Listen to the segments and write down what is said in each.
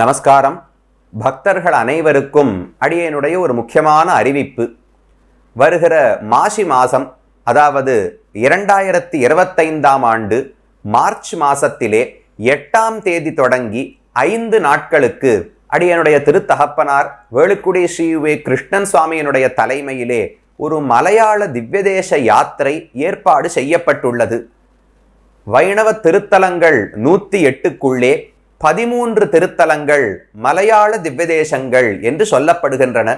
நமஸ்காரம். பக்தர்கள் அனைவருக்கும் அடியனுடைய ஒரு முக்கியமான அறிவிப்பு. வருகிற மாசி மாதம் அதாவது இரண்டாயிரத்தி இருபத்தைந்தாம் ஆண்டு மார்ச் மாசத்திலே எட்டாம் தேதி தொடங்கி ஐந்து நாட்களுக்கு அடியனுடைய திருத்தகப்பனார் வேலுக்குடி ஸ்ரீ வே கிருஷ்ணன் சுவாமியினுடைய தலைமையிலே ஒரு மலையாள திவ்யதேச யாத்திரை ஏற்பாடு செய்யப்பட்டுள்ளது. வைணவ திருத்தலங்கள் நூற்றி எட்டுக்குள்ளே பதிமூன்று திருத்தலங்கள் மலையாள திவ்யதேசங்கள் என்று சொல்லப்படுகின்றன.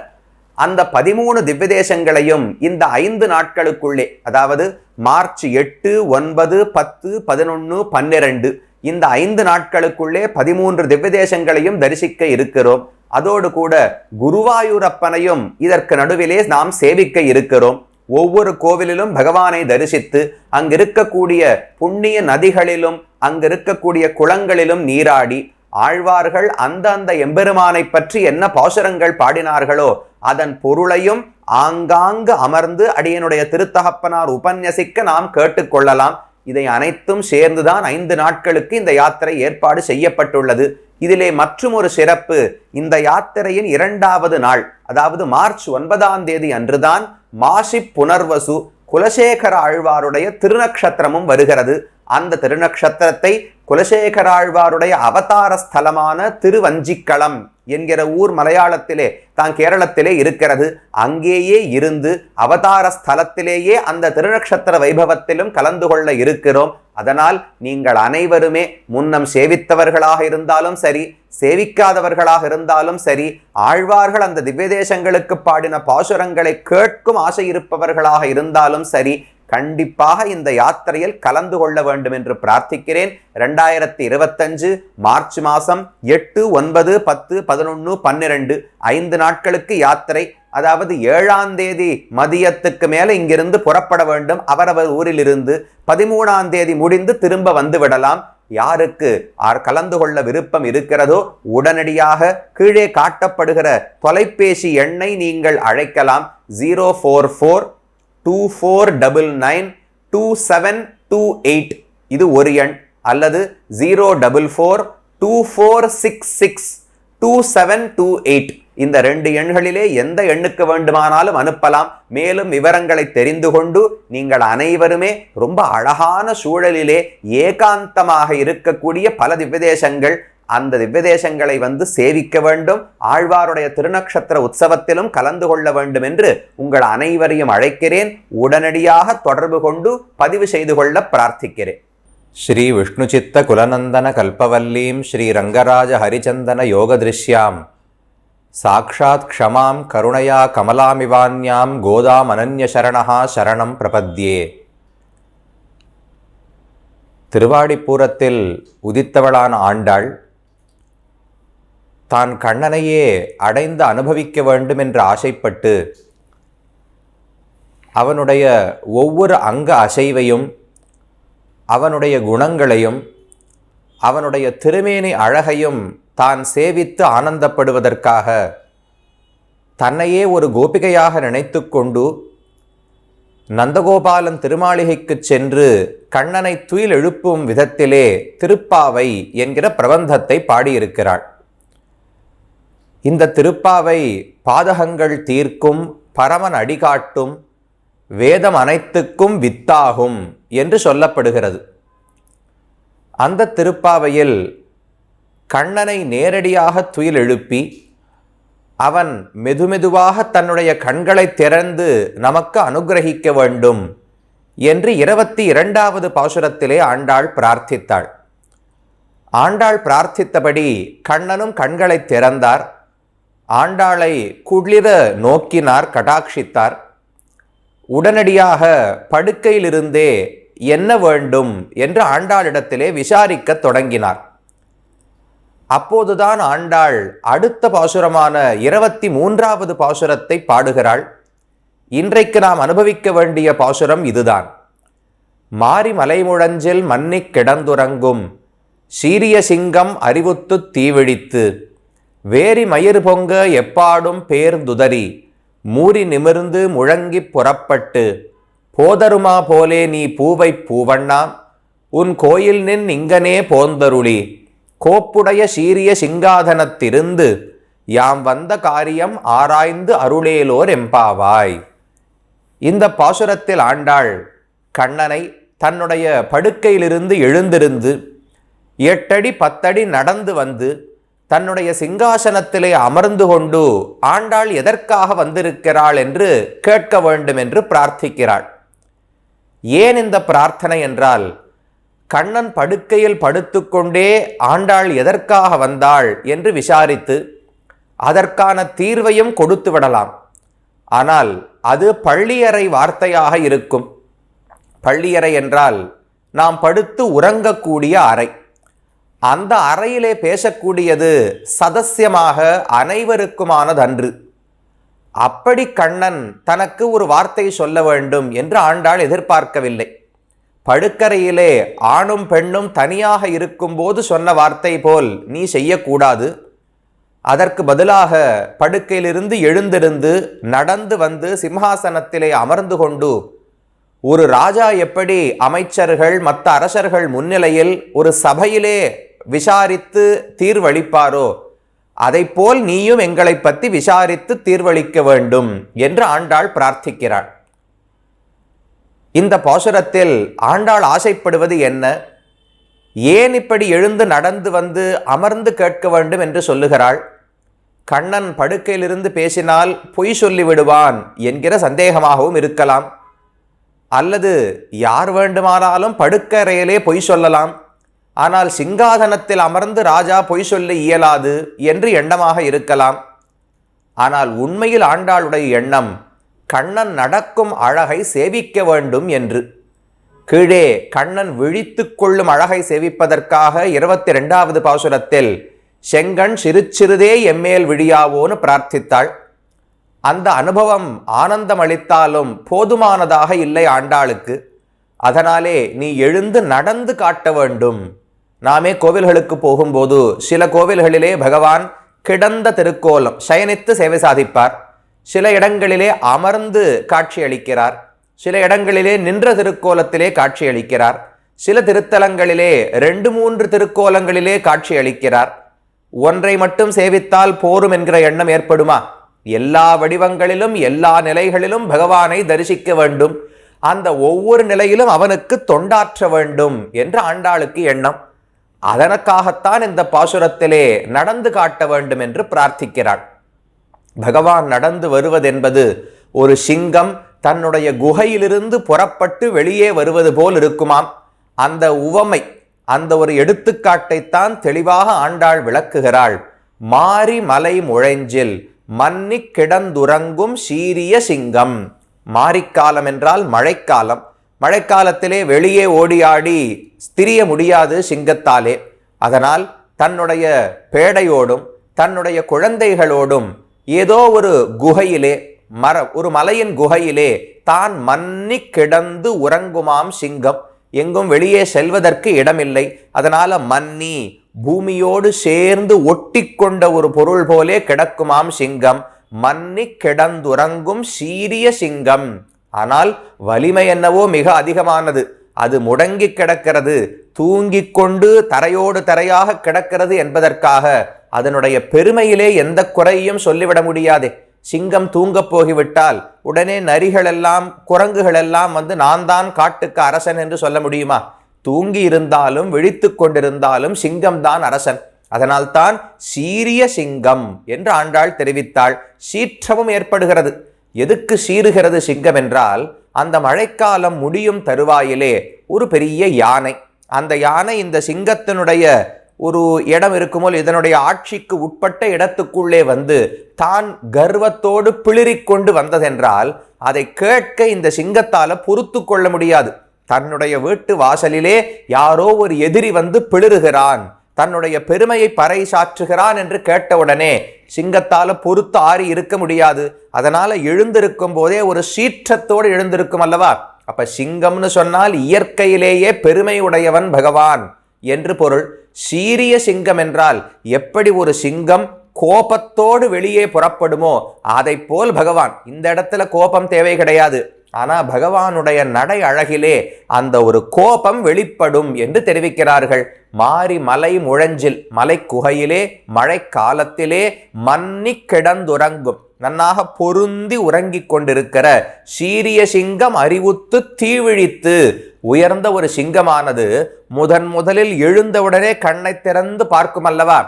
அந்த பதிமூணு திவ்யதேசங்களையும் இந்த ஐந்து நாட்களுக்குள்ளே அதாவது மார்ச் எட்டு ஒன்பது பத்து பதினொன்று பன்னிரண்டு இந்த ஐந்து நாட்களுக்குள்ளே பதிமூன்று திவ்யதேசங்களையும் தரிசிக்க இருக்கிறோம். அதோடு கூட குருவாயூரப்பனையும் இதற்கு நடுவிலே நாம் சேவிக்க இருக்கிறோம். ஒவ்வொரு கோவிலிலும் பகவானை தரிசித்து அங்கிருக்கக்கூடிய புண்ணிய நதிகளிலும் அங்கிருக்கக்கூடிய குளங்களிலும் நீராடி ஆழ்வார்கள் அந்த அந்த எம்பெருமானை பற்றி என்ன பாசுரங்கள் பாடினார்களோ அதன் பொருளையும் ஆங்காங்கு அமர்ந்து அடியனுடைய திருத்தகப்பனார் உபன்யசிக்க நாம் கேட்டுக்கொள்ளலாம். இதை அனைத்தும் சேர்ந்துதான் ஐந்து நாட்களுக்கு இந்த யாத்திரை ஏற்பாடு செய்யப்பட்டுள்ளது. இதிலே மற்றும் ஒரு சிறப்பு இந்த யாத்திரையின் இரண்டாவது நாள் அதாவது மார்ச் ஒன்பதாம் தேதி அன்றுதான் மாசி புனர்வசு குலசேகர ஆழ்வாருடைய திருநக்ஷத்திரமும் வருகிறது. அந்த திருநக்ஷத்திரத்தை குலசேகராழ்வாருடைய அவதார ஸ்தலமான திருவஞ்சிக்களம் என்கிற ஊர் மலையாளத்திலே தான் கேரளத்திலே இருக்கிறது. அங்கேயே இருந்து அவதார ஸ்தலத்திலேயே அந்த திருநக்ஷத்திர வைபவத்திலும் கலந்து கொள்ள இருக்கிறோம். அதனால் நீங்கள் அனைவருமே முன்னம் சேவித்தவர்களாக இருந்தாலும் சரி சேவிக்காதவர்களாக இருந்தாலும் சரி ஆழ்வார்கள் அந்த திவ்யதேசங்களுக்கு பாடின பாசுரங்களை கேட்கும் ஆசை இருப்பவர்களாக இருந்தாலும் சரி கண்டிப்பாக இந்த யாத்திரையில் கலந்து கொள்ள வேண்டும் என்று பிரார்த்திக்கிறேன். ரெண்டாயிரத்தி இருபத்தஞ்சு மார்ச் மாதம் எட்டு ஒன்பது பத்து பதினொன்று பன்னிரெண்டு ஐந்து நாட்களுக்கு யாத்திரை. அதாவது ஏழாம் தேதி மதியத்துக்கு மேலே இங்கிருந்து புறப்பட வேண்டும். அவரவர் ஊரிலிருந்து பதிமூணாம் தேதி முடிந்து திரும்ப வந்து விடலாம். யாருக்கு ஆர் கலந்து கொள்ள விருப்பம் இருக்கிறதோ உடனடியாக கீழே காட்டப்படுகிற தொலைபேசி எண்ணை நீங்கள் அழைக்கலாம். Zero four four two four double nine two seven two eight இது ஒரு எண் அல்லது zero double four two four six six two seven two eight இந்த ரெண்டு எண்களிலே எந்த எண்ணுக்கு வேண்டுமானாலும் அனுப்பலாம். மேலும் விவரங்களை தெரிந்து கொண்டு நீங்கள் அனைவருமே ரொம்ப அழகான சூழலிலே ஏகாந்தமாக இருக்கக்கூடிய பல திவ்யதேசங்கள் அந்த திவ்யதேசங்களை வந்து சேவிக்க வேண்டும். ஆழ்வாருடைய திருநக்ஷத்திர உற்சவத்திலும் கலந்து கொள்ள வேண்டும் என்று உங்கள் அனைவரையும் அழைக்கிறேன். உடனடியாக தொடர்பு கொண்டு பதிவு செய்து கொள்ள பிரார்த்திக்கிறேன். ஸ்ரீ விஷ்ணு சித்த குலநந்தன கல்பவல்லீம் ஸ்ரீ ரங்கராஜ ஹரிச்சந்தன யோகதிருஷ்யாம் சாக்ஷாத் க்ஷமாம் கருணையா கமலாமிவான்யாம் கோதாம் அனன்யசரணா சரணம் பிரபத்யே. திருவாடிப்பூரத்தில் உதித்தவளான ஆண்டாள் தான் கண்ணனையே அடைந்து அனுபவிக்க வேண்டும் என்று ஆசைப்பட்டு அவனுடைய ஒவ்வொரு அங்க அசைவையும் அவனுடைய குணங்களையும் அவனுடைய திருமேனி அழகையும் தான் சேவித்து ஆனந்தப்படுவதற்காக தன்னையே ஒரு கோபிகையாக நினைத்து கொண்டு நந்தகோபாலன் திருமாளிகைக்குச் சென்று கண்ணனை துயில் எழுப்பும் விதத்திலே திருப்பாவை என்கிற பிரபந்தத்தை பாடியிருக்கிறாள். இந்த திருப்பாவை பாதகங்கள் தீர்க்கும் பரமன் அடிகாட்டும் வேதம் அனைத்துக்கும் வித்தாகும் என்று சொல்லப்படுகிறது. அந்த திருப்பாவையில் கண்ணனை நேரடியாக துயில் எழுப்பி அவன் மெதுமெதுவாக தன்னுடைய கண்களை திறந்து நமக்கு அனுகிரகிக்க வேண்டும் என்று இருபத்தி இரண்டாவது பாசுரத்திலே ஆண்டாள் பிரார்த்தித்தாள். ஆண்டாள் பிரார்த்தித்தபடி கண்ணனும் கண்களை திறந்தார். ஆண்டாளை குளிர நோக்கினார் கடாட்சித்தார். உடனடியாக படுக்கையிலிருந்தே என்ன வேண்டும் என்று ஆண்டாளிடத்திலே விசாரிக்கத் தொடங்கினார். அப்போதுதான் ஆண்டாள் அடுத்த பாசுரமான இருபத்தி மூன்றாவது பாசுரத்தை பாடுகிறாள். இன்றைக்கு நாம் அனுபவிக்க வேண்டிய பாசுரம் இதுதான். மாறி மலைமுழஞ்சில் மன்னிக் கிடந்துறங்கும் சீரிய சிங்கம் அறிவுத்து தீவிழித்து வேரி மயிர் பொங்க எப்பாடும் பேர்ந்துதறி மூறி நிமிர்ந்து முழங்கிப் புறப்பட்டு போதருமா போலே நீ பூவை பூவண்ணா உன் கோயில் நின் இங்கனே போந்தருளி கோப்புடைய சீரிய சிங்காதனத்திருந்து யாம் வந்த காரியம் ஆராய்ந்து அருளேலோர் எம்பாவாய். இந்த பாசுரத்தில் ஆண்டாள் கண்ணனை தன்னுடைய படுக்கையிலிருந்து எழுந்திருந்து எட்டடி பத்தடி நடந்து வந்து தன்னுடைய சிங்காசனத்திலே அமர்ந்து கொண்டு ஆண்டாள் எதற்காக வந்திருக்கிறாள் என்று கேட்க வேண்டும் என்று பிரார்த்திக்கிறாள். ஏன் இந்த பிரார்த்தனை என்றால் கண்ணன் படுக்கையில் படுத்துக்கொண்டே ஆண்டாள் எதற்காக வந்தாள் என்று விசாரித்து அதற்கான தீர்வையும் கொடுத்து விடலாம். ஆனால் அது பள்ளியறை வார்த்தையாக இருக்கும். பள்ளியறை என்றால் நாம் படுத்து உறங்கக்கூடிய அறை. அந்த அறையிலே பேசக்கூடியது சதசியமாக அனைவருக்குமானதன்று அப்படி கண்ணன் தனக்கு ஒரு வார்த்தை சொல்ல வேண்டும் என்று ஆண்டாள் எதிர்பார்க்கவில்லை. படுக்கரையிலே ஆணும் பெண்ணும் தனியாக இருக்கும்போது சொன்ன வார்த்தை போல் நீ செய்யக்கூடாது. அதற்கு பதிலாக படுக்கையிலிருந்து எழுந்திருந்து நடந்து வந்து சிம்ஹாசனத்திலே அமர்ந்து கொண்டு ஒரு ராஜா எப்படி அமைச்சர்கள் மற்ற அரசர்கள் முன்னிலையில் ஒரு சபையிலே விசாரித்து தீர்வளிப்பாரோ? அதைப்போல் நீயும் எங்களை பற்றி விசாரித்து தீர்வளிக்க வேண்டும் என்று ஆண்டாள் பிரார்த்திக்கிறாள். இந்த பாசுரத்தில் ஆண்டாள் ஆசைப்படுவது என்ன? ஏன் இப்படி எழுந்து நடந்து வந்து அமர்ந்து கேட்க வேண்டும் என்று சொல்லுகிறாள்? கண்ணன் படுக்கையிலிருந்து பேசினால் பொய் சொல்லிவிடுவான் என்கிற சந்தேகமாகவும் இருக்கலாம். அல்லது யார் வேண்டுமானாலும் படுக்கறையிலே பொய் சொல்லலாம். ஆனால் சிங்காதனத்தில் அமர்ந்து ராஜா பொய் சொல்ல இயலாது என்று எண்ணமாக இருக்கலாம். ஆனால் உண்மையில் ஆண்டாளுடைய எண்ணம் கண்ணன் நடக்கும் அழகை சேவிக்க வேண்டும் என்று. கீழே கண்ணன் விழித்து கொள்ளும் அழகை சேவிப்பதற்காக இருபத்தி ரெண்டாவது பாசுரத்தில் செங்கண் சிறு எம்மேல் விழியாவோன்னு பிரார்த்தித்தாள். அந்த அனுபவம் ஆனந்தம் அளித்தாலும் போதுமானதாக இல்லை ஆண்டாளுக்கு. அதனாலே நீ எழுந்து நடந்து காட்ட வேண்டும். நாமே கோவில்களுக்கு போகும்போது சில கோவில்களிலே பகவான் கிடந்த திருக்கோலம் சயனித்து சேவை சாதிப்பார். சில இடங்களிலே அமர்ந்து காட்சி அளிக்கிறார். சில இடங்களிலே நின்ற திருக்கோலத்திலே காட்சி அளிக்கிறார். சில திருத்தலங்களிலே ரெண்டு மூன்று திருக்கோலங்களிலே காட்சி அளிக்கிறார். ஒன்றை மட்டும் சேவித்தால் போரும் என்கிற எண்ணம் ஏற்படுமா? எல்லா வடிவங்களிலும் எல்லா நிலைகளிலும் பகவானை தரிசிக்க வேண்டும். அந்த ஒவ்வொரு நிலையிலும் அவனுக்கு தொண்டாற்ற வேண்டும் என்று ஆண்டாளுக்கு எண்ணம். அதனுக்காகத்தான் இந்த பாசுரத்திலே நடந்து காட்ட வேண்டும் என்று பிரார்த்திக்கிறாள். பகவான் நடந்து வருவதென்பது ஒரு சிங்கம் தன்னுடைய குகையிலிருந்து புறப்பட்டு வெளியே வருவது போல் இருக்குமாம். அந்த உவமை அந்த ஒரு எடுத்துக்காட்டைத்தான் தெளிவாக ஆண்டாள் விளக்குகிறாள். மாறி மலை முழைஞ்சில் மன்னி கிடந்துறங்கும் சீரிய சிங்கம். மாரிக்காலம் என்றால் மழைக்காலம். மழைக்காலத்திலே வெளியே ஓடியாடி ஸ்திரிய முடியாது சிங்கத்தாலே. அதனால் தன்னுடைய பேடையோடும் தன்னுடைய குழந்தைகளோடும் ஏதோ ஒரு குகையிலே மர ஒரு மலையின் குகையிலே தான் மன்னி கிடந்து உறங்குமாம் சிங்கம். எங்கும் வெளியே செல்வதற்கு இடமில்லை. அதனால மன்னி பூமியோடு சேர்ந்து ஒட்டி கொண்ட ஒரு பொருள் போலே கிடக்குமாம் சிங்கம். மன்னி கிடந்துறங்கும் சீரிய சிங்கம். ஆனால் வலிமை என்னவோ மிக அதிகமானது. அது முடங்கி கிடக்கிறது. தூங்கிக் கொண்டு தரையோடு தரையாக கிடக்கிறது என்பதற்காக அதனுடைய பெருமையிலே எந்த குறையும் சொல்லிவிட முடியாதே. சிங்கம் தூங்கப் போகிவிட்டால் உடனே நரிகள் எல்லாம் வந்து நான் தான் காட்டுக்கு அரசன் என்று சொல்ல முடியுமா? தூங்கி இருந்தாலும் விழித்து கொண்டிருந்தாலும் சிங்கம் தான் அரசன். அதனால்தான் சீரிய சிங்கம் என்று ஆண்டாள் தெரிவித்தாள். சீற்றமும் ஏற்படுகிறது. எதுக்கு சீறுகிறது சிங்கம் என்றால் அந்த மழைக்காலம் முடியும் தருவாயிலே ஒரு பெரிய யானை. அந்த யானை இந்த சிங்கத்தினுடைய ஒரு இடம் இருக்குமோ இதனுடைய ஆட்சிக்கு உட்பட்ட இடத்துக்குள்ளே வந்து தான் கர்வத்தோடு பிளிரிக் கொண்டு வந்ததென்றால் அதை கேட்க இந்த சிங்கத்தால் பொறுத்து கொள்ள முடியாது. தன்னுடைய வீட்டு வாசலிலே யாரோ ஒரு எதிரி வந்து பிளிறுகிறான். தன்னுடைய பெருமையை பறை சாற்றுகிறான் என்று கேட்டவுடனே சிங்கத்தால் பொறுத்து ஆறி இருக்க முடியாது. அதனால் எழுந்திருக்கும் போதே ஒரு சீற்றத்தோடு எழுந்திருக்கும் அல்லவா? அப்போ சிங்கம்னு சொன்னால் இயற்கையிலேயே பெருமை உடையவன் பகவான் என்று பொருள். சீரிய சிங்கம் என்றால் எப்படி ஒரு சிங்கம் கோபத்தோடு வெளியே புறப்படுமோ அதை போல் பகவான். இந்த இடத்துல கோபம் தேவை கிடையாது. ஆனால் பகவானுடைய நடை அழகிலே அந்த ஒரு கோபம் வெளிப்படும் என்று தெரிவிக்கிறார்கள். மாறி மலை முழஞ்சில் மலை குகையிலே மழை காலத்திலே மன்னி கிடந்துறங்கும். நன்னாக பொருந்தி உறங்கிக் கொண்டிருக்கிற சீரிய சிங்கம் அறிவுத்து தீவிழித்து உயர்ந்த ஒரு சிங்கமானது முதன் முதலில் எழுந்தவுடனே கண்ணை திறந்து பார்க்கும் அல்லவா?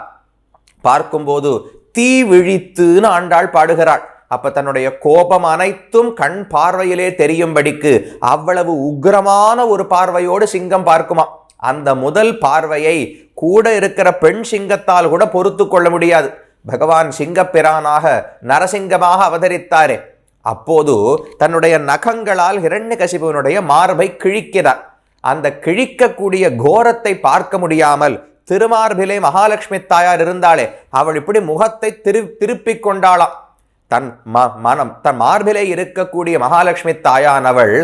பார்க்கும்போது தீ விழித்துன்னு ஆண்டாள் பாடுகிறாள். அப்ப தன்னுடைய கோபம் அனைத்தும் கண் பார்வையிலே தெரியும்படிக்கு அவ்வளவு உக்கிரமான ஒரு பார்வையோடு சிங்கம் பார்க்குமா? அந்த முதல் பார்வையை கூட இருக்கிற பெண் சிங்கத்தால் கூட பொறுத்து கொள்ள முடியாது. பகவான் சிங்கப்பிரானாக நரசிங்கமாக அவதரித்தாரே. அப்போது தன்னுடைய நகங்களால் ஹிரண்யகசிபுவனுடைய மார்பை கிழிக்கிறார். அந்த கிழிக்கக்கூடிய கோரத்தை பார்க்க முடியாமல் திருமார்பிலே மகாலட்சுமி தாயார் இருந்தாளே அவள் இப்படி முகத்தை திரு திருப்பிக் கொண்டாளாம். தன் ம மனம் தன் மார்பிலே இருக்கக்கூடிய மகாலட்சுமி தாயானவள்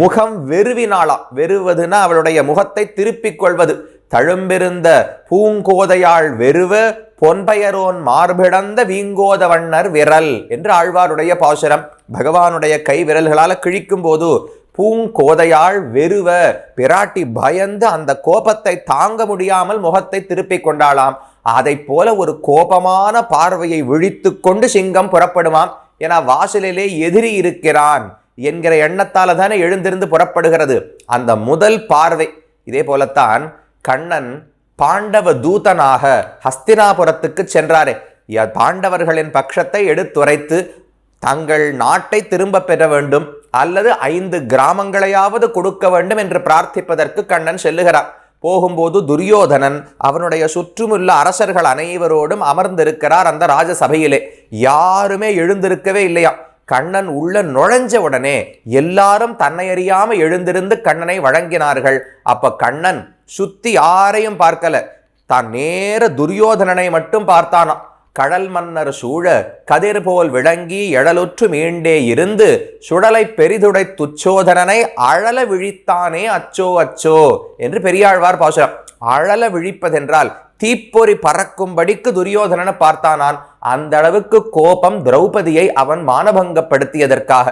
முகம் வெறுவினாளா. வெறுவதுன்னா அவளுடைய முகத்தை திருப்பிக் கொள்வது. தழும்பிருந்த பூங்கோதையாள் வெறுவ பொன்பயரோன் மார்பிடந்த வீங்கோத வண்ணர் விரல் என்று ஆழ்வாருடைய பாசுரம். பகவானுடைய கை விரல்களால் கிழிக்கும் போது பூங்கோதையாள் வெறுவ பிராட்டி பயந்து அந்த கோபத்தை தாங்க முடியாமல் முகத்தை திருப்பிக் கொண்டாளாம். அதை போல ஒரு கோபமான பார்வையை விழித்து கொண்டு சிங்கம் புறப்படுமாம் என வாசலிலே எதிரி இருக்கிறான் என்கிற எண்ணத்தால தானே எழுந்திருந்து புறப்படுகிறது. அந்த முதல் பார்வை. இதே போலத்தான் கண்ணன் பாண்டவ தூதனாக ஹஸ்தினாபுரத்துக்கு சென்றாரே. பாண்டவர்களின் பட்சத்தை எடுத்துரைத்து தங்கள் நாட்டை திரும்ப பெற வேண்டும். அல்லது ஐந்து கிராமங்களையாவது கொடுக்க வேண்டும் என்று பிரார்த்திப்பதற்கு கண்ணன் செல்லுகிறார். போகும்போது துரியோதனன் அவனுடைய சுற்றுமுள்ள அரசர்கள் அனைவரோடும் அமர்ந்திருக்கிறார் அந்த ராஜசபையிலே. யாருமே எழுந்திருக்கவே இல்லையா? கண்ணன் உள்ள நுழைஞ்ச உடனே எல்லாரும் தன்னை அறியாம எழுந்திருந்து கண்ணனை வழங்கினார்கள். அப்ப கண்ணன் சுத்தி யாரையும் பார்க்கல. தான் நேர துரியோதனனை மட்டும் பார்த்தானாம். கடல் மன்னர் சூழ கதிர் போல் விளங்கி எழலுற்று மீண்டே இருந்து சுடலை பெரிதுடை துச்சோதனனை அழல விழித்தானே அச்சோ அச்சோ என்று பெரியாழ்வார் பாசுரம். அழல விழிப்பதென்றால் தீப்பொறி பறக்கும்படிக்கு துரியோதனனை பார்த்தானான். அந்த அளவுக்கு கோபம் திரௌபதியை அவன் மானபங்கப்படுத்தியதற்காக.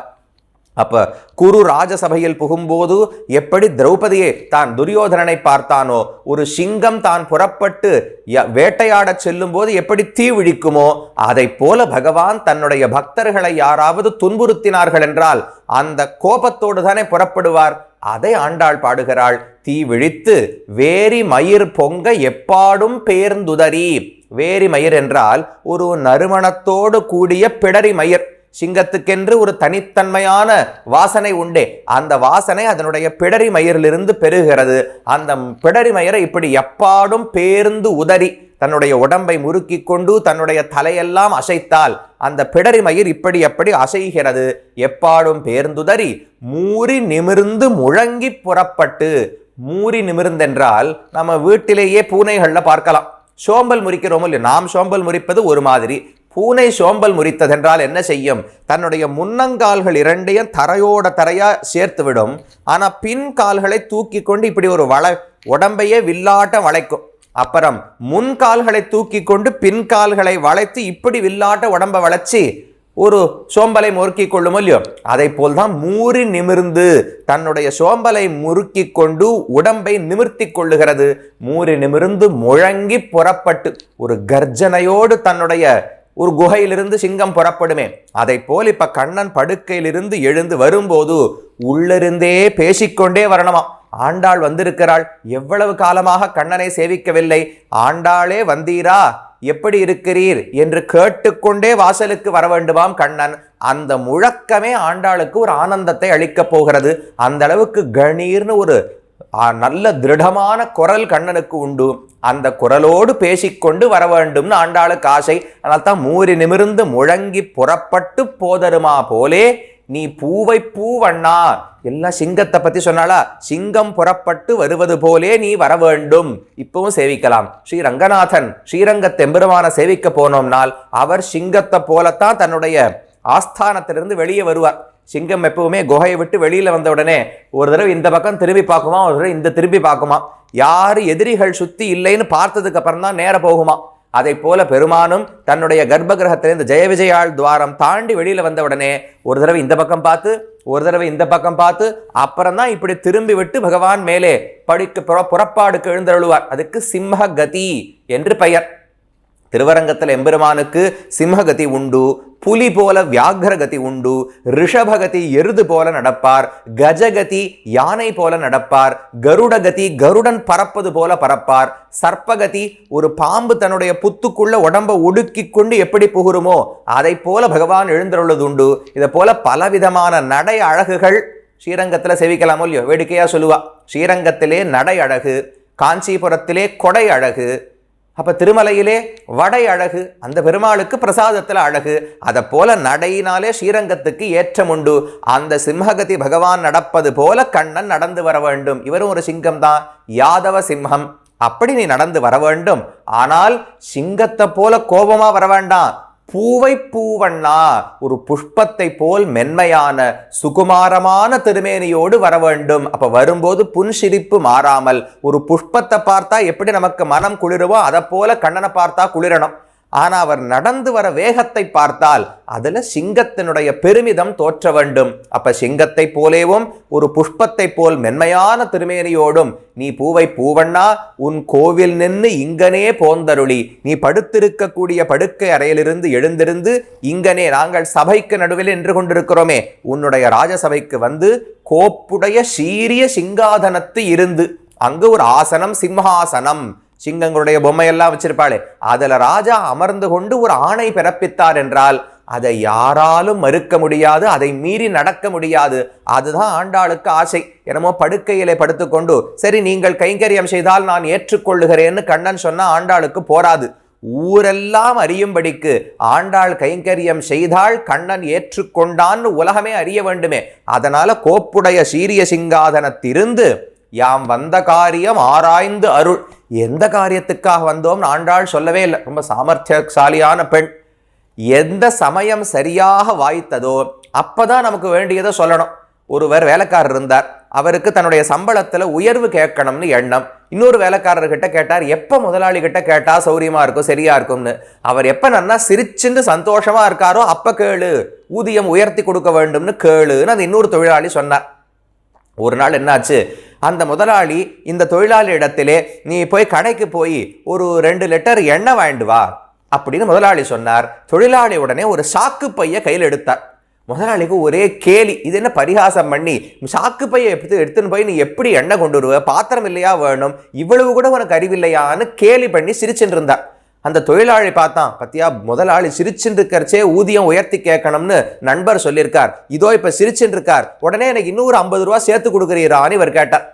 அப்ப குரு ராஜசபையில் புகும்போது எப்படி திரௌபதியை தான் துரியோதனனை பார்த்தானோ ஒரு சிங்கம் தான் புறப்பட்டு ய- வேட்டையாடச் செல்லும்போது எப்படி தீ விழிக்குமோ அதை போல பகவான் தன்னுடைய பக்தர்களை யாராவது துன்புறுத்தினார்கள் என்றால் அந்த கோபத்தோடு தானே புறப்படுவார். அதை ஆண்டாள் பாடுகிறாள். தீ விழித்து வேரி மயிர் பொங்க எப்பாடும் பேர்ந்துதறி. வேரி மயிர் என்றால் ஒரு நறுமணத்தோடு கூடிய பிடரி மயிர். சிங்கத்துக்கென்று ஒரு தனித்தன்மையான வாசனை உண்டே. அந்த வாசனை அதனுடைய பிடரி மயிரிலிருந்து பெறுகிறது அந்த பிடரி மயிரை இப்படி எப்பாடும் பேர்ந்து உதறி தன்னுடைய உடம்பை முறுக்கி கொண்டு தன்னுடைய தலையெல்லாம் அசைத்தால் அந்த பிடரி மயிர் இப்படி எப்படி அசைகிறது? எப்பாடும் பேர்ந்துதறி மூறி நிமிர்ந்து முழங்கி புறப்பட்டு மூறி நிமிர்ந்தென்றால் நம்ம வீட்டிலேயே பூனைகளில் பார்க்கலாம். சோம்பல் முறிக்கிறோமோ இல்லை நாம் சோம்பல் முறிப்பது ஒரு மாதிரி. பூனை சோம்பல் முறித்ததென்றால் என்ன செய்யும்? தன்னுடைய முன்னங்கால்கள் இரண்டையும் தரையோட தரையா சேர்த்து விடும் ஆனா பின் கால்களை தூக்கி கொண்டு இப்படி ஒரு வள உடம்பையே வில்லாட்டம் வளைக்கும். அப்புறம் முன் கால்களை தூக்கி கொண்டு பின் கால்களை வளைத்து இப்படி வில்லாட்ட உடம்பை வளைச்சி ஒரு சோம்பலை முறுக்கிக் கொள்ளும் இல்லையோ? அதை போல்தான் மூறி நிமிர்ந்து தன்னுடைய சோம்பலை முறுக்கி கொண்டு உடம்பை நிமிர்த்தி கொள்ளுகிறது. மூறி நிமிர்ந்து முழங்கி புறப்பட்டு ஒரு கர்ஜனையோடு தன்னுடைய ஒரு குகையிலிருந்து சிங்கம் புறப்படுமே. அதை போல் இப்ப கண்ணன் படுக்கையிலிருந்து எழுந்து வரும்போது உள்ளிருந்தே பேசிக்கொண்டே வரணுமாம். ஆண்டாள் வந்திருக்கிறாள். எவ்வளவு காலமாக கண்ணனை சேவிக்கவில்லை. ஆண்டாளே வந்தீரா? எப்படி இருக்கிறீர்? என்று கேட்டுக்கொண்டே வாசலுக்கு வர வேண்டுமாம் கண்ணன். அந்த முழக்கமே ஆண்டாளுக்கு ஒரு ஆனந்தத்தை அளிக்கப் போகிறது. அந்த அளவுக்கு கணீர்னு ஒரு நல்ல திருடமான குரல் கண்ணனுக்கு உண்டு. அந்த குரலோடு பேசிக்கொண்டு வர வேண்டும்னு ஆண்டாளுக்கு ஆசை அதனால தான் மூறி நிமிர்ந்து முழங்கி புறப்பட்டு போதருமா போலே நீ பூவை பூவண்ணா. எல்லாம் சிங்கத்தை பத்தி சொன்னாளா? சிங்கம் புறப்பட்டு வருவது போலே நீ வர வேண்டும். இப்பவும் சேவிக்கலாம். ஸ்ரீ ரங்கநாதன் ஸ்ரீரங்க தெம்பெருமான சேவிக்க போனோம்னால் அவர் சிங்கத்தை போலத்தான் தன்னுடைய ஆஸ்தானத்திலிருந்து வெளியே வருவார். சிங்கம் எப்பவுமே குகையை விட்டு வெளியில் வந்த உடனே ஒரு தடவை இந்த பக்கம் திரும்பி பார்க்குமா ஒரு தடவை இந்த திரும்பி பார்க்குமா? யார் எதிரிகள் சுற்றி இல்லைன்னு பார்த்ததுக்கு அப்புறம் தான் நேர போகுமா? அதை போல பெருமானும் தன்னுடைய கர்ப்ப கிரகத்திலிருந்து ஜெய விஜயாள் துவாரம் தாண்டி வெளியில் வந்த உடனே ஒரு தடவை இந்த பக்கம் பார்த்து ஒரு தடவை இந்த பக்கம் பார்த்து அப்புறம் தான் இப்படி திரும்பி விட்டு பகவான் மேலே படிக்கு புற- புறப்பாடுக்கு எழுந்தருளுவார். அதுக்கு சிம்ம கதி என்று பெயர். திருவரங்கத்தில் எம்பெருமானுக்கு சிம்மகதி உண்டு புலி போல வியாகரகதி உண்டு ரிஷபகதி எருது போல நடப்பார் கஜகதி யானை போல நடப்பார் கருடகதி கருடன் பறப்பது போல பறப்பார் சர்ப்பகதி ஒரு பாம்பு தன்னுடைய புத்துக்குள்ள உடம்ப ஒடுக்கி கொண்டு எப்படி புகுருமோ அதை போல பகவான் எழுந்தருள்ளது உண்டு இதை போல பலவிதமான நடை அழகுகள் ஸ்ரீரங்கத்தில் செவிக்கலாமோ இல்லையோ? வேடிக்கையாக சொல்லுவா. ஸ்ரீரங்கத்திலே நடை அழகு காஞ்சிபுரத்திலே கொடை அழகு அப்போ திருமலையிலே வடை அழகு அந்த பெருமாளுக்கு பிரசாதத்தில் அழகு. அதை போல நடையினாலே ஸ்ரீரங்கத்துக்கு ஏற்றம் உண்டு. அந்த சிம்மகதி பகவான் நடப்பது போல கண்ணன் நடந்து வர வேண்டும். இவரும் ஒரு சிங்கம் தான் யாதவ சிம்மம் அப்படி நீ நடந்து வர வேண்டும். ஆனால் சிங்கத்தை போல கோபமாக வர வேண்டாம். பூவை பூவண்ணா ஒரு புஷ்பத்தை போல் மென்மையான சுகுமாரமான திருமேனியோடு வர வேண்டும். அப்ப வரும்போது புன்சிரிப்பு மாறாமல் ஒரு புஷ்பத்தை பார்த்தா எப்படி நமக்கு மனம் குளிருவோ அதை போல கண்ணனை பார்த்தா குளிரணும். ஆனால் அவர் நடந்து வர வேகத்தை பார்த்தால் அதில் சிங்கத்தினுடைய பெருமிதம் தோற்ற வேண்டும். அப்ப சிங்கத்தை போலேவும் ஒரு புஷ்பத்தை போல் மென்மையான திருமேனியோடும் நீ பூவை பூவண்ணா உன் கோவில் நின்று இங்கனே போந்தருளி. நீ படுத்திருக்கக்கூடிய படுக்கை அறையிலிருந்து எழுந்திருந்து இங்கனே நாங்கள் சபைக்கு நடுவில் நின்று கொண்டிருக்கிறோமே. உன்னுடைய ராஜசபைக்கு வந்து கோப்புடைய சீரிய சிங்காதனத்து இருந்து அங்கு ஒரு ஆசனம் சிம்ஹாசனம் சிங்கங்களுடைய பொம்மையெல்லாம் வச்சிருப்பாளே. அதில் ராஜா அமர்ந்து கொண்டு ஒரு ஆணை பிறப்பித்தார் என்றால் அதை யாராலும் மறுக்க முடியாது அதை மீறி நடக்க முடியாது. அதுதான் ஆண்டாளுக்கு ஆசை. என்னமோ படுக்கையிலே படுத்துக்கொண்டு சரி நீங்கள் கைங்கரியம் செய்தால் நான் ஏற்றுக்கொள்ளுகிறேன்னு கண்ணன் சொன்னால் ஆண்டாளுக்கு போராது. ஊரெல்லாம் அறியும்படிக்கு ஆண்டாள் கைங்கரியம் செய்தால் கண்ணன் ஏற்றுக்கொண்டான்னு உலகமே அறிய வேண்டுமே. அதனால கோப்புடைய சீரிய சிங்காதனத்திருந்து யாம் வந்த காரியம் ஆராய்ந்து அருள். எந்த காரியத்துக்காக வந்தோம் ஆண்டாள் சொல்லவே இல்லை. ரொம்ப சாமர்த்தியசாலியான பெண். எந்த சமயம் சரியாக வாய்த்ததோ அப்போ தான் நமக்கு வேண்டியதை சொல்லணும். ஒருவர் வேலைக்காரர் இருந்தார். அவருக்கு தன்னுடைய சம்பளத்தில் உயர்வு கேட்கணும்னு எண்ணம். இன்னொரு வேலைக்காரர்கிட்ட கேட்டார் எப்போ முதலாளி கிட்ட சௌரியமாக சௌரியமா இருக்கும் சரியாக இருக்கும்னு? அவர் எப்போ நன்னா சிரிச்சுன்னு சந்தோஷமாக இருக்காரோ அப்போ கேளு. ஊதியம் உயர்த்தி கொடுக்க வேண்டும்னு கேளுன்னு அந்த இன்னொரு தொழிலாளி சொன்னார். ஒரு நாள் என்னாச்சு? அந்த முதலாளி இந்த தொழிலாளி இடத்திலே நீ போய் கடைக்கு போய் ஒரு ரெண்டு லிட்டர் எண்ணெய் வாங்கிட்டு வா அப்படின்னு முதலாளி சொன்னார். தொழிலாளி உடனே ஒரு சாக்கு பைய கையில் எடுத்தார். முதலாளிக்கு ஒரே கேலி இது என்ன பரிகாசம் பண்ணி சாக்கு பையை எடுத்து எடுத்துன்னு போய் நீ எப்படி எண்ணெய் கொண்டு வருவ? பாத்திரம் இல்லையா வேணும்? இவ்வளவு கூட உனக்கு அறிவில்லையான்னு கேலி பண்ணி சிரிச்சுட்டு இருந்தார். அந்த தொழிலாளி பார்த்தான் பத்தியா முதலாளி சிரிச்சுட்டு ஊதியம் உயர்த்தி கேட்கணும்னு நண்பர் சொல்லியிருக்கார். இதோ இப்போ சிரிச்சுட்டு இருக்கார். உடனே எனக்கு இன்னொரு ஐம்பது ரூபா சேர்த்து கொடுக்குறீரான்னு இவர் கேட்டார்.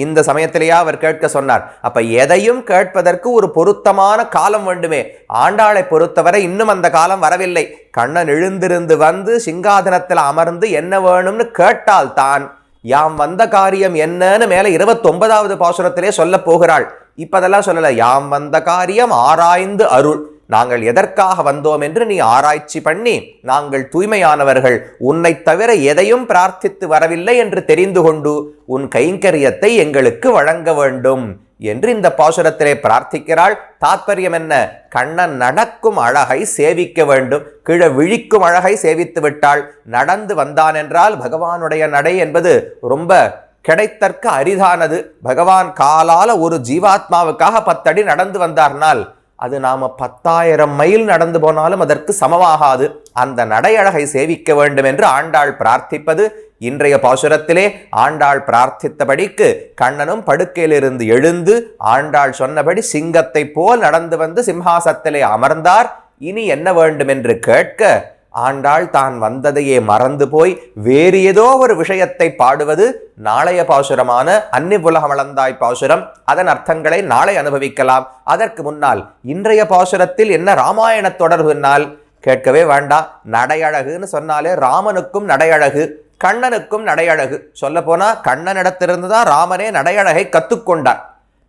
இந்த சமயத்திலேயே அவர் கேட்க சொன்னார். அப்ப எதையும் கேட்பதற்கு ஒரு பொருத்தமான காலம் வேண்டுமே. ஆண்டாளை பொறுத்தவரை இன்னும் அந்த காலம் வரவில்லை. கண்ணன் எழுந்திருந்து வந்து சிங்காதனத்தில் அமர்ந்து என்ன வேணும்னு கேட்டால் தான் யாம் வந்த காரியம் என்னன்னு மேல இருபத்தொன்பதாவது பாசுரத்திலே சொல்ல போகிறாள். இப்பதெல்லாம் சொல்லலை சொல்லல. யாம் வந்த காரியம் ஆராய்ந்து அருள். நாங்கள் எதற்காக வந்தோம் என்று நீ ஆராய்ச்சி பண்ணி நாங்கள் தூய்மையானவர்கள் உன்னை தவிர எதையும் பிரார்த்தித்து வரவில்லை என்று தெரிந்து கொண்டு உன் கைங்கரியத்தை எங்களுக்கு வழங்க வேண்டும் என்று இந்த பாசுரத்திலே பிரார்த்திக்கிறாள். தாத்பரியம் என்ன? கண்ணன் நடக்கும் அழகை சேவிக்க வேண்டும். கீழே விழிக்கும் அழகை சேவித்து விட்டாள். நடந்து வந்தான் என்றால் பகவானுடைய நடை என்பது ரொம்ப கிடைத்தற்க அரிதானது. பகவான் காலால ஒரு ஜீவாத்மாவுக்காக பத்தடி நடந்து வந்தார்னால் அது நாம் பத்தாயிரம் மைல் நடந்து போனாலும் அதற்கு சமமாகாது. அந்த நடையழகை சேவிக்க வேண்டும் என்று ஆண்டாள் பிரார்த்திப்பது இன்றைய பாசுரத்திலே. ஆண்டாள் பிரார்த்தித்தபடிக்கு கண்ணனும் படுக்கையிலிருந்து எழுந்து ஆண்டாள் சொன்னபடி சிங்கத்தை போல் நடந்து வந்து சிம்ஹாசத்திலே அமர்ந்தார். இனி என்ன வேண்டும் என்று கேட்க ஆண்டாள் தான் வந்ததையே மறந்து போய் வேறு ஏதோ ஒரு விஷயத்தை பாடுவது நாளைய பாசுரமான அன்னி புலகமளந்தாய் பாசுரம். அதன் அர்த்தங்களை நாளை அனுபவிக்கலாம். அதற்கு முன்னால் இன்றைய பாசுரத்தில் என்ன ராமாயண தொடர்புனால் கேட்கவே வேண்டாம் நடையழகுன்னு சொன்னாலே ராமனுக்கும் நடையழகு கண்ணனுக்கும் நடையழகு. சொல்ல கண்ணனிடத்திலிருந்து தான் ராமனே நடையழகை கத்துக்கொண்டார்.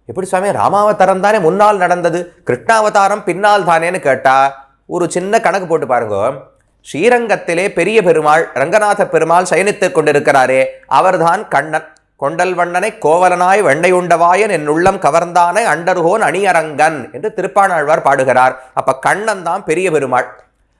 எப்படி சுவாமி ராமாவதாரம் தானே முன்னால் நடந்தது? கிருஷ்ணாவதாரம் பின்னால் தானேன்னு கேட்டால் ஒரு சின்ன கணக்கு போட்டு பாருங்க. ஸ்ரீரங்கத்திலே பெரிய பெருமாள் ரங்கநாத பெருமாள் சயனித்துக் கொண்டிருக்கிறாரே அவர்தான் கண்ணன். கொண்டல் வண்ணனை கோவலனாய் வெண்ணை உண்டவாயன் என் உள்ளம் கவர்ந்தானை அண்டர்கோன் அணியரங்கன் என்று திருப்பாணாழ்வார் பாடுகிறார். அப்ப கண்ணன் தான் பெரிய பெருமாள்.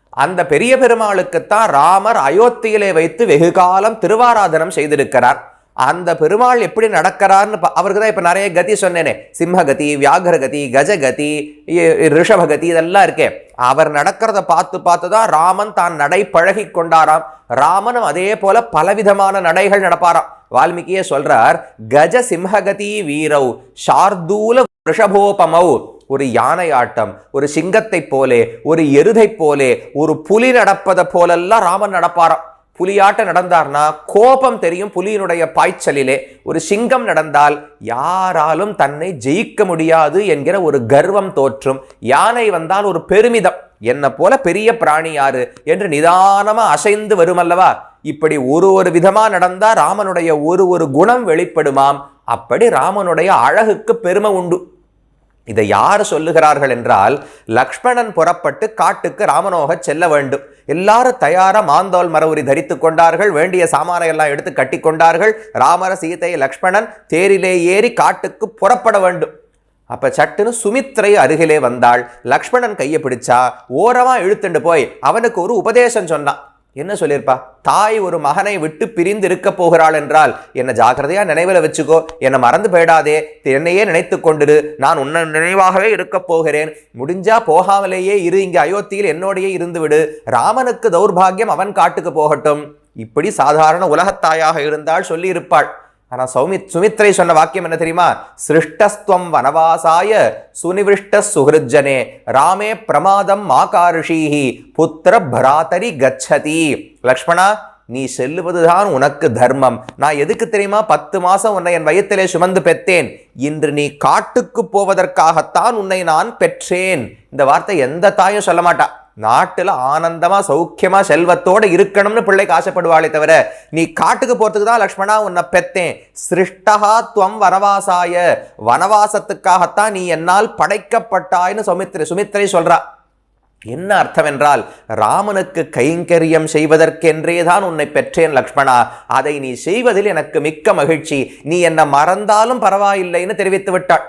அந்த பெரிய பெருமாளுக்குத்தான் ராமர் அயோத்தியிலே வைத்து வெகு காலம் திருவாராதனம் செய்திருக்கிறார். அந்த பெருமாள் எப்படி நடக்கிறார்னு அவருக்கு தான் இப்போ நிறைய கதி சொன்னேனே. சிம்மகதி வியாகரகதி கஜகதி இ- ரிஷபகதி இதெல்லாம் இருக்கே. அவர் நடக்கிறத பார்த்து பார்த்து தான் ராமன் தான் நடை பழகி கொண்டாராம். ராமனும் அதே போல பலவிதமான நடைகள் நடப்பாராம். வால்மீகியே சொல்றார் கஜ சிம்ஹகதி வீரவ் ஷார்தூல ரிஷபோபமௌ. ஒரு யானை ஆட்டம் ஒரு சிங்கத்தைப் போலே ஒரு எருதைப் போலே ஒரு புலி நடப்பதை போலெல்லாம் ராமன் நடப்பாராம். புலியாட்ட நடந்தார்னா கோபம் தெரியும் புலியினுடைய பாய்ச்சலிலே. ஒரு சிங்கம் நடந்தால் யாராலும் தன்னை ஜெயிக்க முடியாது என்கிற ஒரு கர்வம் தோற்றும். யானை வந்தால் ஒரு பெருமிதம். என்ன போல பெரிய பிராணி யாரு என்று நிதானமா அசைந்து வருமல்லவா? இப்படி ஒரு ஒரு விதமா நடந்தா ராமனுடைய ஒரு ஒரு குணம் வெளிப்படுமாம். அப்படி ராமனுடைய அழகுக்கு பெருமை உண்டு. இதை யார் சொல்லுகிறார்கள் என்றால் லக்ஷ்மணன் புறப்பட்டு காட்டுக்கு ராமனோக செல்ல வேண்டும். எல்லாரும் தயாராக மாந்தோல் மரவுரி தரித்து கொண்டார்கள். வேண்டிய சாமானை எல்லாம் எடுத்து கட்டி கொண்டார்கள். ராமர சீதை லக்ஷ்மணன் தேரிலே ஏறி காட்டுக்கு புறப்பட வேண்டும். அப்ப சட்டுன்னு சுமித்ரை அருகிலே வந்தாள். லக்ஷ்மணன் கையை பிடிச்சா ஓரமா இழுத்துண்டு போய் அவனுக்கு ஒரு உபதேசம் சொன்னான். என்ன சொல்லியிருப்பா? தாய் ஒரு மகனை விட்டு பிரிந்து இருக்க போகிறாள் என்றால் என்னை ஜாக்கிரதையாக நினைவில் வச்சுக்கோ. என்னை மறந்து போயிடாதே. என்னையே நினைத்து கொண்டிரு. நான் உன்ன நினைவாகவே இருக்க போகிறேன். முடிஞ்சா போகாமலேயே இரு. இங்கே அயோத்தியில் என்னோடையே இருந்து விடு ராமனுக்கு தௌர்பாகியம் அவன் காட்டுக்கு போகட்டும். இப்படி சாதாரண உலகத்தாயாக இருந்தால் சொல்லியிருப்பாள். ஆனால் சௌமித் சுமித்ரை சொன்ன வாக்கியம் என்ன தெரியுமா? சிருஷ்டஸ்துவம் வனவாசாய சுனிவிஷ்ட சுஹிருஜனே ராமே பிரமாதம் மாகாருஷீஹி புத்திர பராத்தரி கச்சதி. லக்ஷ்மணா நீ செல்லுவதுதான் உனக்கு தர்மம். நான் எதுக்கு தெரியுமா? பத்து மாசம் உன்னை என் வயத்திலே சுமந்து பெற்றேன். இன்று நீ காட்டுக்கு போவதற்காகத்தான் உன்னை நான் பெற்றேன். இந்த வார்த்தை எந்த தாயும் சொல்ல மாட்டா. நாட்டில் ஆனந்தமாக சௌக்கியமாக செல்வத்தோடு இருக்கணும்னு பிள்ளைக்கு ஆசைப்படுவாளே தவிர நீ காட்டுக்கு போகிறதுக்கு தான் லக்ஷ்மணா உன்னை பெத்தேன். சிருஷ்டகா துவம் வனவாசாய வனவாசத்துக்காகத்தான் நீ என்னால் படைக்கப்பட்டாய்னு சுமித்ரை சுமித்ரை சொல்கிறா என்ன அர்த்தம் என்றால் ராமனுக்கு கைங்கரியம் செய்வதற்கென்றே தான் உன்னை பெற்றேன் லக்ஷ்மணா. அதை நீ செய்வதில் எனக்கு மிக்க மகிழ்ச்சி. நீ என்னை மறந்தாலும் பரவாயில்லைன்னு தெரிவித்து விட்டாள்.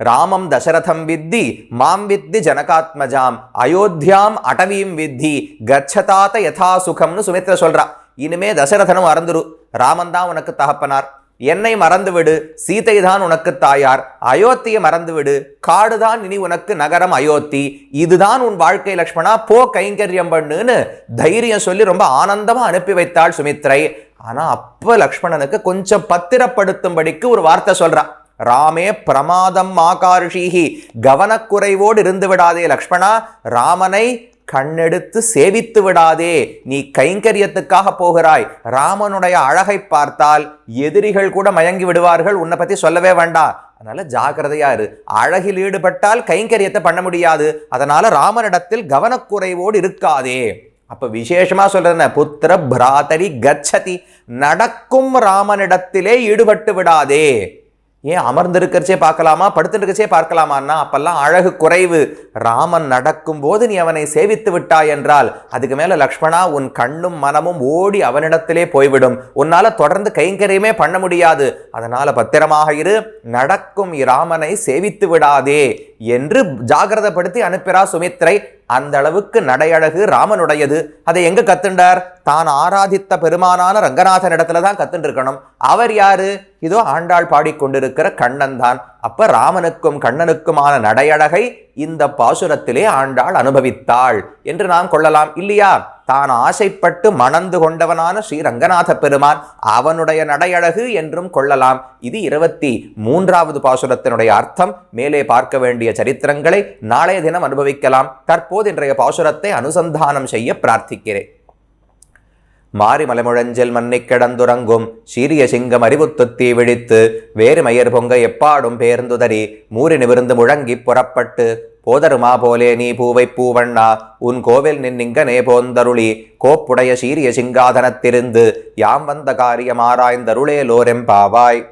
ராமம் தசரதம் வித்தி மாம் வித்தி ஜனகாத்மஜாம் அயோத்தியாம் அடவியும் வித்தி கச்சதாத்த யதா சுகம்னு சுமித்ர சொல்றா இனிமே தசரதனும் மறந்துரு ராமன் தான் உனக்கு தகப்பனார் என்னை மறந்துவிடு சீதை தான் உனக்கு தாயார் அயோத்தியை மறந்துவிடு காடுதான் இனி உனக்கு நகரம் அயோத்தி இதுதான் உன் வாழ்க்கை லக்ஷ்மணா போ கைங்கரியம் பண்ணுன்னு தைரியம் சொல்லி ரொம்ப ஆனந்தமா அனுப்பி வைத்தாள் சுமித்ரை. ஆனா அப்ப லக்ஷ்மணனுக்கு கொஞ்சம் பத்திரப்படுத்தும்படிக்கு ஒரு வார்த்தை சொல்றா. ராமே பிரமாதம் மாகாருஷீஹி. கவனக்குறைவோடு இருந்து விடாதே லக்ஷ்மணா ராமனை கண்ணெடுத்து சேவித்து விடாதே. நீ கைங்கரியத்துக்காக போகிறாய். ராமனுடைய அழகை பார்த்தால் எதிரிகள் கூட மயங்கி விடுவார்கள். உன்னை பற்றி சொல்லவே வேண்டாம் அதனால ஜாக்கிரதையா இரு. அழகில் ஈடுபட்டால் கைங்கரியத்தை பண்ண முடியாது. அதனால ராமனிடத்தில் கவனக்குறைவோடு இருக்காதே. அப்போ விசேஷமாக சொல்கிறேன் புத்திர பிராதரி கச்சதி. நடக்கும் ராமனிடத்திலே ஈடுபட்டு விடாதே. ஏன் அமர்ந்திருக்கிறச்சே பார்க்கலாமா? படுத்துருக்கச்சே பார்க்கலாமான்னா அப்பெல்லாம் அழகு குறைவு. ராமன் நடக்கும்போது நீ அவனை சேவித்து விட்டாய் என்றால் அதுக்கு மேலே லக்ஷ்மணா உன் கண்ணும் மனமும் ஓடி அவனிடத்திலே போய்விடும். உன்னால் தொடர்ந்து கைங்கரியமே பண்ண முடியாது. அதனால் பத்திரமாக இரு. நடக்கும் இராமனை சேவித்து விடாதே என்று ஜாகிரதப்படுத்தி அனுப்பிறா சுமித்ரை. அந்த அளவுக்கு நடையழகு ராமனுடையது. அதை எங்க கத்துண்டார்? தான் ஆராதித்த பெருமானான ரங்கநாதன் இடத்துல தான் கத்துண்டிருக்கணும். அவர் யாரு? இதோ ஆண்டாள் பாடிக்கொண்டிருக்கிற கண்ணன் தான். அப்ப ராமனுக்கும் கண்ணனுக்குமான நடையழகை இந்த பாசுரத்திலே ஆண்டாள் அனுபவித்தாள் என்று நாம் கொள்ளலாம் இல்லையா? தான் ஆசைப்பட்டு மணந்து கொண்டவனான ஸ்ரீ ரங்கநாத பெருமான் அவனுடைய நடையழகு என்றும் கொள்ளலாம். இது இருபத்தி மூன்றாவது பாசுரத்தினுடைய அர்த்தம். மேலே பார்க்க வேண்டிய சரித்திரங்களை நாளைய தினம் அனுபவிக்கலாம். தற்போது இன்றைய பாசுரத்தை அனுசந்தானம் செய்ய பிரார்த்திக்கிறேன். மாறி மலைமுழஞ்சில் மன்னிக் கிடந்துறங்கும் சீரிய சிங்கம் அறிவுத்துத்தி விழித்து வேறு மயர் பொங்க எப்பாடும் பேர்ந்துதறி மூறி நிமிர்ந்து முழங்கி புறப்பட்டு போதருமா போலே நீ பூவை பூவண்ணா உன் கோவில் நின்னிங்கனே போந்தருளி கோப்புடைய சீரிய சிங்காதனத்திருந்து யாம் வந்த காரியம் ஆராய்ந்தருளே லோரெம்பாவாய்